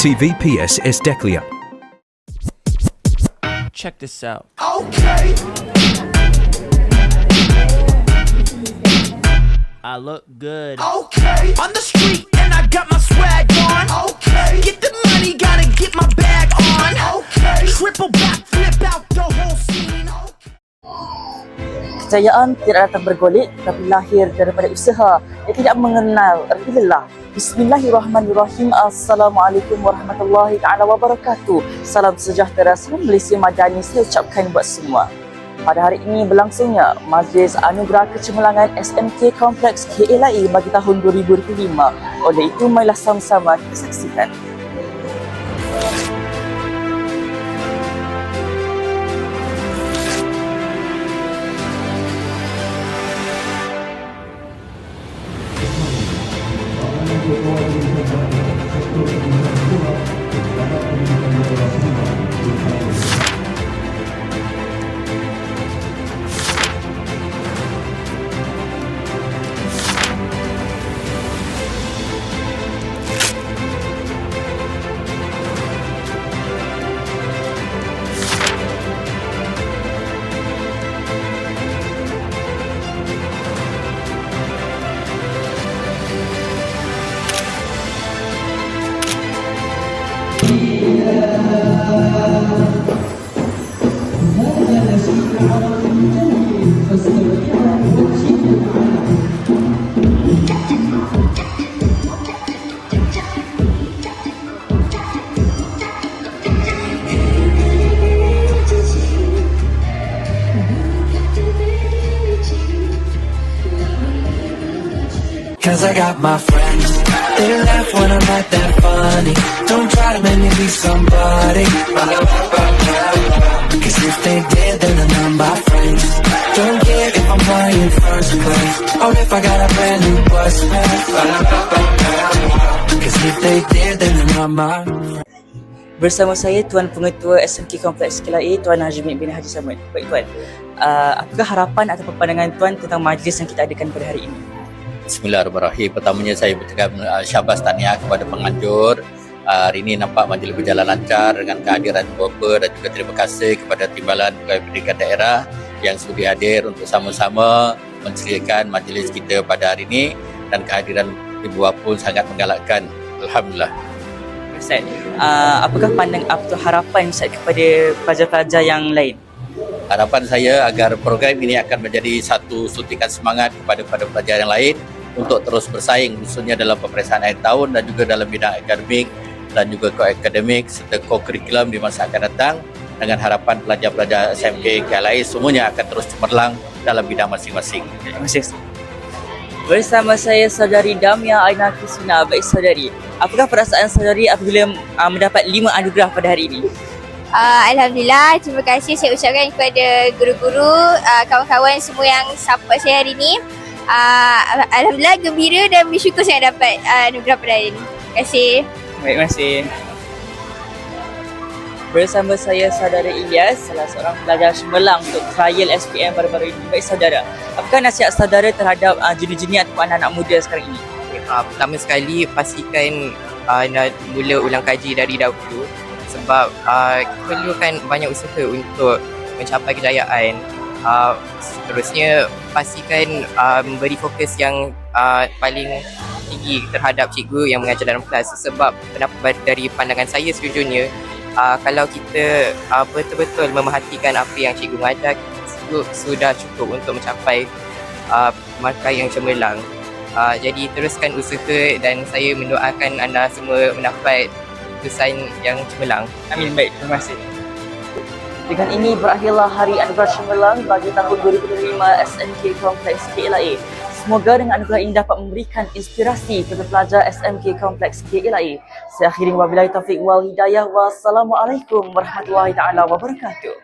TVPS Esteklia. Check this out. Okay. I look good. Okay. On the street and I got my swag on. Okay. Get the money, gotta get my bag on. Okay. Triple back, flip out the whole scene. Okay. Kejayaan tidak datang bergolek tetapi lahir daripada usaha yang tidak mengenal erti lelah. Bismillahirrahmanirrahim. Assalamualaikum warahmatullahi taala wabarakatuh. Salam sejahtera, salam Malaysia Madani saya ucapkan buat semua. Pada hari ini berlangsungnya Majlis Anugerah Kecemerlangan SMK Kompleks KLIA bagi tahun 2025. Oleh itu, marilah sama-sama kita saksikan. Thank you. Cause I got my friends. They laugh when I'm not that funny. Don't try to make me be somebody. Cause if they did, then they're not my friends. Don't care if I'm playing first place. Or if I got a brand new bus pass. Cause if they did, then they're not my Bersama saya Tuan Pengetua SMK Kompleks KLIA Tuan Hajmi bin Haji Samad. Baik Tuan, uh, apakah harapan atau pandangan Tuan tentang majlis yang kita adakan pada hari ini? Bismillahirrahmanirrahim. Pertamanya saya bercakap uh, syabas tahniah kepada penganjur. Uh, hari ini nampak majlis berjalan lancar dengan kehadiran beberapa dan juga terima kasih kepada Timbalan Pegawai Pendidikan Daerah yang sudi hadir untuk sama-sama menceriakan majlis kita pada hari ini dan kehadiran Ibu Wap pun sangat menggalakkan. Alhamdulillah. Ustaz, uh, apakah pandang apa harapan Ustaz kepada pelajar-pelajar yang lain? Harapan saya agar program ini akan menjadi satu suntikan semangat kepada pada pelajar yang lain untuk terus bersaing khususnya dalam peperiksaan akhir tahun dan juga dalam bidang akademik dan juga ko-akademik serta ko-kurikulum di masa akan datang dengan harapan pelajar-pelajar SMK KLIA semuanya akan terus cemerlang dalam bidang masing-masing. Terima kasih. Bersama saya saudari Damia Aina Kisuna. Baik saudari, apakah perasaan saudari apabila uh, mendapat lima anugerah pada hari ini? Uh, Alhamdulillah, terima kasih saya ucapkan kepada guru-guru, uh, kawan-kawan semua yang support saya hari ini. Uh, Alhamdulillah, gembira dan bersyukur saya dapat uh, anugerah pada hari ini. Terima kasih. Baik, terima kasih. Bersama saya saudara Ilyas, salah seorang pelajar Semelang untuk trial SPM baru-baru ini. Baik saudara, apakah nasihat saudara terhadap uh, jenis-jenis atau anak-anak muda sekarang ini? uh, pertama sekali pastikan uh, nak mula ulang kaji dari dahulu sebab uh, kita perlukan banyak usaha untuk mencapai kejayaan. Uh, seterusnya pastikan uh, memberi fokus yang uh, paling tinggi terhadap cikgu yang mengajar dalam kelas sebab pendapat dari pandangan saya sejujurnya uh, kalau kita uh, betul-betul memerhatikan apa yang cikgu mengajar itu sudah cukup untuk mencapai uh, markah yang cemerlang. Uh, jadi teruskan usaha dan saya mendoakan anda semua mendapat keputusan yang cemerlang. Amin, baik. Terima kasih. Dengan ini berakhirlah Hari Anugerah Cemerlang bagi tahun 2005 SMK Kompleks KLIA. Semoga dengan anugerah ini dapat memberikan inspirasi kepada pelajar SMK Kompleks KLIA. Saya akhiri wabillahi taufiq wal hidayah. Wassalamualaikum warahmatullahi taala wabarakatuh.